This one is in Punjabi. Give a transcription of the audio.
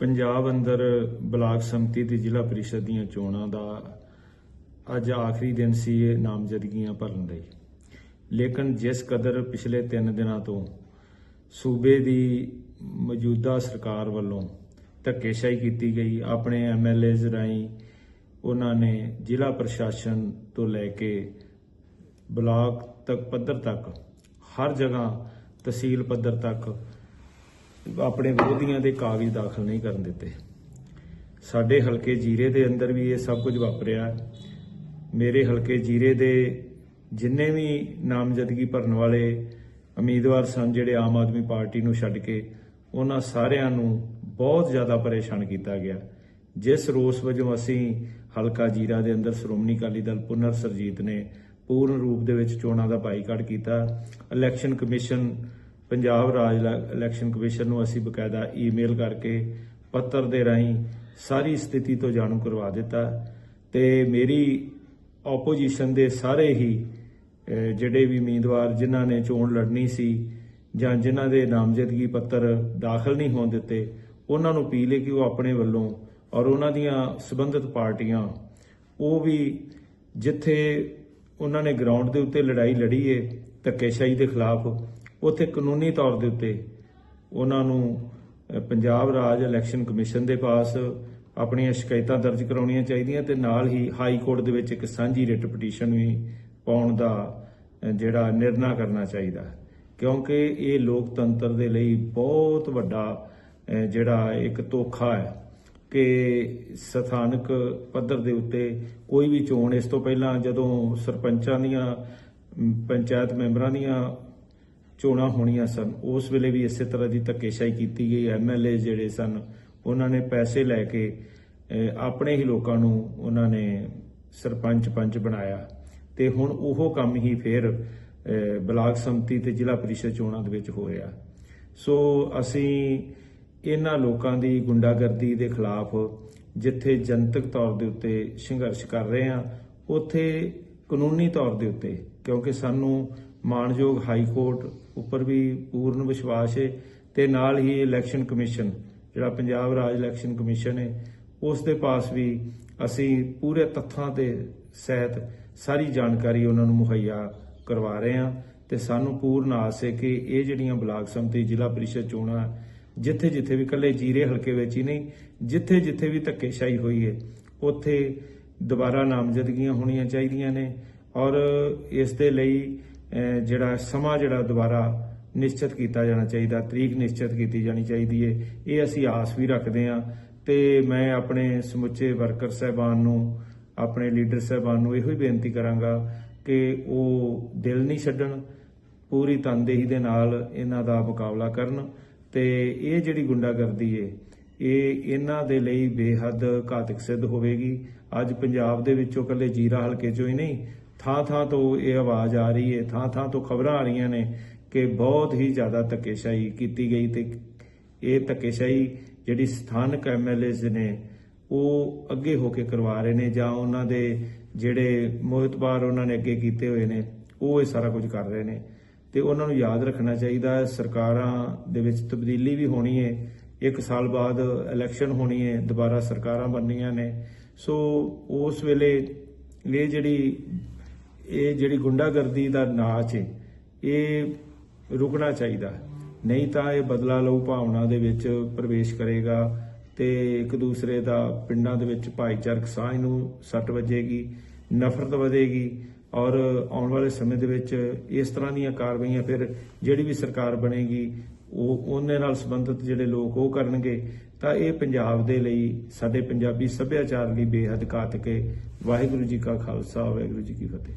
ਪੰਜਾਬ ਅੰਦਰ ਬਲਾਕ ਸੰਮਤੀ ਤੇ ਜ਼ਿਲ੍ਹਾ ਪ੍ਰੀਸ਼ਦ ਦੀਆਂ ਚੋਣਾਂ ਦਾ ਅੱਜ ਆਖਰੀ ਦਿਨ ਸੀ ਇਹ ਨਾਮਜ਼ਦਗੀਆਂ ਭਰਨ ਲਈ। ਲੇਕਿਨ ਜਿਸ ਕਦਰ ਪਿਛਲੇ 3 ਦਿਨਾਂ ਤੋਂ ਸੂਬੇ ਦੀ ਮੌਜੂਦਾ ਸਰਕਾਰ ਵੱਲੋਂ ਧੱਕੇਸ਼ਾਹੀ ਕੀਤੀ ਗਈ, ਆਪਣੇ ਐਮਐਲਏਜ਼ ਰਾਹੀਂ ਉਹਨਾਂ ਨੇ ਜ਼ਿਲ੍ਹਾ ਪ੍ਰਸ਼ਾਸਨ ਤੋਂ ਲੈ ਕੇ ਬਲਾਕ ਤੱਕ ਪੱਧਰ ਤੱਕ, ਹਰ ਜਗ੍ਹਾ ਤਹਿਸੀਲ ਪੱਧਰ ਤੱਕ ਆਪਣੇ ਵਿਰੋਧੀਆਂ ਦੇ ਕਾਗਜ਼ ਦਾਖਲ ਨਹੀਂ ਕਰਨ ਦਿੱਤੇ। ਸਾਡੇ ਹਲਕੇ ਜੀਰੇ ਦੇ ਅੰਦਰ ਵੀ ਇਹ ਸਭ ਕੁਝ ਵਾਪਰਿਆ। ਮੇਰੇ ਹਲਕੇ ਜੀਰੇ ਦੇ ਜਿੰਨੇ ਵੀ ਨਾਮਜ਼ਦਗੀ ਭਰਨ ਵਾਲੇ ਉਮੀਦਵਾਰ ਸਨ, ਜਿਹੜੇ ਆਮ ਆਦਮੀ ਪਾਰਟੀ ਨੂੰ ਛੱਡ ਕੇ, ਉਹਨਾਂ ਸਾਰਿਆਂ ਨੂੰ ਬਹੁਤ ਜ਼ਿਆਦਾ ਪਰੇਸ਼ਾਨ ਕੀਤਾ ਗਿਆ। ਜਿਸ ਰੋਸ ਵਜੋਂ ਅਸੀਂ ਹਲਕਾ ਜੀਰਾ ਦੇ ਅੰਦਰ ਸ਼੍ਰੋਮਣੀ ਅਕਾਲੀ ਦਲ ਪੁਨਰ ਸਰਜੀਤ ਨੇ ਪੂਰਨ ਰੂਪ ਦੇ ਵਿੱਚ ਚੋਣਾਂ ਦਾ ਬਾਈਕਾਟ ਕੀਤਾ। ਇਲੈਕਸ਼ਨ ਕਮਿਸ਼ਨ ਪੰਜਾਬ ਰਾਜ ਇਲੈ- ਇਲੈਕਸ਼ਨ ਕਮਿਸ਼ਨ ਨੂੰ ਅਸੀਂ ਬਕਾਇਦਾ ਈਮੇਲ ਕਰਕੇ ਪੱਤਰ ਦੇ ਰਾਹੀਂ ਸਾਰੀ ਸਥਿਤੀ ਤੋਂ ਜਾਣੂ ਕਰਵਾ ਦਿੱਤਾ ਤੇ ਮੇਰੀ ਆਪੋਜੀਸ਼ਨ ਦੇ ਸਾਰੇ ਹੀ ਜਿਹੜੇ ਵੀ ਉਮੀਦਵਾਰ ਜਿਨ੍ਹਾਂ ਨੇ ਚੋਣ ਲੜਨੀ ਸੀ ਜਾਂ ਜਿਨ੍ਹਾਂ ਦੇ ਨਾਮਜ਼ਦਗੀ ਪੱਤਰ ਦਾਖਲ ਨਹੀਂ ਹੋਣ ਦਿੱਤੇ, ਉਹਨਾਂ ਨੂੰ ਅਪੀਲ ਹੈ ਕਿ ਉਹ ਆਪਣੇ ਵੱਲੋਂ ਔਰ ਉਹਨਾਂ ਦੀਆਂ ਸਬੰਧਿਤ ਪਾਰਟੀਆਂ, ਉਹ ਵੀ ਜਿੱਥੇ ਉਹਨਾਂ ਨੇ ਗਰਾਊਂਡ ਦੇ ਉੱਤੇ ਲੜਾਈ ਲੜੀ ਏ, ਧੱਕੇਸ਼ਾਹੀ ਦੇ ਖਿਲਾਫ ਉੱਥੇ ਕਾਨੂੰਨੀ ਤੌਰ ਦੇ ਉੱਤੇ ਉਹਨਾਂ ਨੂੰ ਪੰਜਾਬ ਰਾਜ ਇਲੈਕਸ਼ਨ ਕਮਿਸ਼ਨ ਦੇ ਪਾਸ ਆਪਣੀਆਂ ਸ਼ਿਕਾਇਤਾਂ ਦਰਜ ਕਰਾਉਣੀਆਂ ਚਾਹੀਦੀਆਂ ਤੇ ਨਾਲ ਹੀ ਹਾਈ ਕੋਰਟ ਦੇ ਵਿੱਚ ਇੱਕ ਸਾਂਝੀ ਰਿਟ ਪਟੀਸ਼ਨ ਵੀ ਪਾਉਣ ਦਾ ਜਿਹੜਾ ਨਿਰਣਾ ਕਰਨਾ ਚਾਹੀਦਾ ਕਿਉਂਕਿ ਇਹ ਲੋਕਤੰਤਰ ਦੇ ਲਈ ਬਹੁਤ ਵੱਡਾ ਜਿਹੜਾ ਇੱਕ ਧੋਖਾ ਹੈ ਕਿ ਸਥਾਨਕ ਪੱਧਰ ਦੇ ਉੱਤੇ ਕੋਈ ਵੀ ਚੋਣ ਇਸ ਤੋਂ ਪਹਿਲਾਂ ਜਦੋਂ ਸਰਪੰਚਾਂ ਦੀਆਂ ਪੰਚਾਇਤ ਮੈਂਬਰਾਂ ਦੀਆਂ ਚੋਣਾਂ ਹੋਣੀਆਂ ਸਨ। ਉਸ ਵੇਲੇ ਵੀ ਇਸੇ ਤਰ੍ਹਾਂ ਦੀ ਧੱਕੇਸ਼ਾਹੀ ਕੀਤੀ ਗਈ। ਐਮਐਲਏ ਜਿਹੜੇ ਸਨ, ਉਹਨਾਂ ਨੇ ਪੈਸੇ ਲੈ ਕੇ ਆਪਣੇ ਹੀ ਲੋਕਾਂ ਨੂੰ ਉਹਨਾਂ ਨੇ ਸਰਪੰਚ ਪੰਚ ਬਣਾਇਆ। ਤੇ ਹੁਣ ਉਹ ਕੰਮ ਹੀ ਫਿਰ ਬਲਾਕ ਸੰਮਤੀ ਤੇ ਜ਼ਿਲ੍ਹਾ ਪ੍ਰੀਸ਼ਦ ਚੋਣਾਂ ਦੇ ਵਿੱਚ ਹੋ ਰਿਹਾ। ਸੋ ਅਸੀਂ ਇਹਨਾਂ ਲੋਕਾਂ ਦੀ ਗੁੰਡਾਗਰਦੀ ਦੇ ਖਿਲਾਫ ਜਿੱਥੇ ਜਨਤਕ ਤੌਰ ਦੇ ਉੱਤੇ ਸੰਘਰਸ਼ ਕਰ ਰਹੇ ਹਾਂ, ਉੱਥੇ ਕਾਨੂੰਨੀ ਤੌਰ ਦੇ ਉੱਤੇ, ਕਿਉਂਕਿ ਸਾਨੂੰ ਮਾਨਯੋਗ ਹਾਈ ਕੋਰਟ ਉੱਪਰ ਵੀ ਪੂਰਨ ਵਿਸ਼ਵਾਸ ਹੈ ਤੇ ਨਾਲ ਹੀ ਇਲੈਕਸ਼ਨ ਕਮਿਸ਼ਨ, ਜਿਹੜਾ ਪੰਜਾਬ ਰਾਜ ਇਲੈਕਸ਼ਨ ਕਮਿਸ਼ਨ ਹੈ ਉਸ ਦੇ ਪਾਸ ਵੀ ਅਸੀਂ ਪੂਰੇ ਤੱਥਾਂ 'ਤੇ ਸਹਿਤ ਸਾਰੀ ਜਾਣਕਾਰੀ ਉਹਨਾਂ ਨੂੰ ਮੁਹੱਈਆ ਕਰਵਾ ਰਹੇ ਹਾਂ ਤੇ ਸਾਨੂੰ ਪੂਰਨ ਆਸ ਹੈ ਕਿ ਇਹ ਜਿਹੜੀਆਂ ਬਲਾਕ ਸੰਮਤੀ ਜ਼ਿਲ੍ਹਾ ਪ੍ਰੀਸ਼ਦ ਚੋਣਾਂ ਜਿੱਥੇ ਜਿੱਥੇ ਵੀ ਕੱਲੇ ਜੀਰੇ ਹਲਕੇ ਵਿੱਚ ਹੀ ਨਹੀਂ ਜਿੱਥੇ ਜਿੱਥੇ ਵੀ ਧੱਕੇਸ਼ਾਹੀ ਹੋਈ ਹੈ ਉੱਥੇ ਦੁਬਾਰਾ ਨਾਮਜ਼ਦਗੀਆਂ ਹੋਣੀਆਂ ਚਾਹੀਦੀਆਂ ਨੇ ਔਰ ਇਸ ਦੇ ਲਈ ਜਿਹੜਾ ਸਮਾਂ ਜਿਹੜਾ ਦੁਬਾਰਾ ਨਿਸ਼ਚਿਤ ਕੀਤਾ ਜਾਣਾ ਚਾਹੀਦਾ, ਤਰੀਕ ਨਿਸ਼ਚਿਤ ਕੀਤੀ ਜਾਣੀ ਚਾਹੀਦੀ ਹੈ ਇਹ ਅਸੀਂ ਆਸ ਵੀ ਰੱਖਦੇ ਹਾਂ। ਤੇ ਮੈਂ ਆਪਣੇ ਸਮੁੱਚੇ ਵਰਕਰ ਸਹਿਬਾਨ ਨੂੰ, ਆਪਣੇ ਲੀਡਰ ਸਹਿਬਾਨ ਨੂੰ ਇਹੋ ਹੀ ਬੇਨਤੀ ਕਰਾਂਗਾ ਕਿ ਉਹ ਦਿਲ ਨਹੀਂ ਛੱਡਣ, ਪੂਰੀ ਤਨਦੇਹੀ ਦੇ ਨਾਲ ਇਹਨਾਂ ਦਾ ਮੁਕਾਬਲਾ ਕਰਨ। ਤੇ ਇਹ ਜਿਹੜੀ ਗੁੰਡਾਗਰਦੀ ਏ, ਇਹ ਇਹਨਾਂ ਦੇ ਲਈ ਬੇਹੱਦ ਘਾਤਕ ਸਿੱਧ ਹੋਵੇਗੀ। ਅੱਜ ਪੰਜਾਬ ਦੇ ਵਿੱਚੋਂ ਕੱਲੇ ਜੀਰਾ ਹਲਕੇ ਚੋਂ ਹੀ ਨਹੀਂ ਥਾਂ ਥਾਂ ਤੋਂ ਇਹ ਆਵਾਜ਼ ਆ ਰਹੀ ਹੈ ਥਾਂ ਥਾਂ ਤੋਂ ਖਬਰਾਂ ਆ ਰਹੀਆਂ ਨੇ ਕਿ ਬਹੁਤ ਹੀ ਜ਼ਿਆਦਾ ਧੱਕੇਸ਼ਾਹੀ ਕੀਤੀ ਗਈ ਤੇ ਇਹ ਧੱਕੇਸ਼ਾਹੀ ਜਿਹੜੀ ਸਥਾਨਕ ਐਮਐਲਏਜ਼ ਨੇ, ਉਹ ਅੱਗੇ ਹੋ ਕੇ ਕਰਵਾ ਰਹੇ ਨੇ ਜਾਂ ਉਹਨਾਂ ਦੇ ਜਿਹੜੇ ਮੋਹਿਤਬਾਰ ਉਹਨਾਂ ਨੇ ਅੱਗੇ ਕੀਤੇ ਹੋਏ ਨੇ, ਉਹ ਇਹ ਸਾਰਾ ਕੁਝ ਕਰ ਰਹੇ ਨੇ। ਤੇ ਉਹਨਾਂ ਨੂੰ ਯਾਦ ਰੱਖਣਾ ਚਾਹੀਦਾ ਹੈ ਸਰਕਾਰਾਂ ਦੇ ਵਿੱਚ ਤਬਦੀਲੀ ਵੀ ਹੋਣੀ ਹੈ, ਇੱਕ ਸਾਲ ਬਾਅਦ ਇਲੈਕਸ਼ਨ ਹੋਣੀ ਹੈ, ਦੁਬਾਰਾ ਸਰਕਾਰਾਂ ਬਣਨੀਆਂ ਨੇ। ਸੋ ਉਸ ਵੇਲੇ ਇਹ ਜਿਹੜੀ ਇਹ ਜਿਹੜੀ ਗੁੰਡਾਗਰਦੀ ਦਾ ਨਾਚ ਹੈ ਇਹ ਰੁਕਣਾ ਚਾਹੀਦਾ ਨਹੀਂ ਤਾਂ ਇਹ ਬਦਲਾ ਲਊ ਭਾਵਨਾ ਦੇ ਵਿੱਚ ਪ੍ਰਵੇਸ਼ ਕਰੇਗਾ ਤੇ ਇੱਕ ਦੂਸਰੇ ਦਾ ਪਿੰਡਾਂ ਦੇ ਵਿੱਚ ਭਾਈਚਾਰਕ ਸਾਂਝ ਨੂੰ ਸੱਟ ਵੱਜੇਗੀ, ਨਫ਼ਰਤ ਵਧੇਗੀ ਔਰ ਆਉਣ ਵਾਲੇ ਸਮੇਂ ਦੇ ਵਿੱਚ ਇਸ ਤਰ੍ਹਾਂ ਦੀਆਂ ਕਾਰਵਾਈਆਂ ਫਿਰ ਜਿਹੜੀ ਵੀ ਸਰਕਾਰ ਬਣੇਗੀ, ਉਹ ਉਹਨੇ ਨਾਲ ਸੰਬੰਧਿਤ ਜਿਹੜੇ ਲੋਕ ਉਹ ਕਰਨਗੇ। ਤਾਂ ਇਹ ਪੰਜਾਬ ਦੇ ਲਈ ਸਾਡੇ ਪੰਜਾਬੀ ਸੱਭਿਆਚਾਰ ਲਈ ਬੇਹੱਦ ਘਾਤਕ ਹੈ। ਵਾਹਿਗੁਰੂ ਜੀ ਕਾ ਖਾਲਸਾ, ਵਾਹਿਗੁਰੂ ਜੀ ਕੀ ਫਤਿਹ।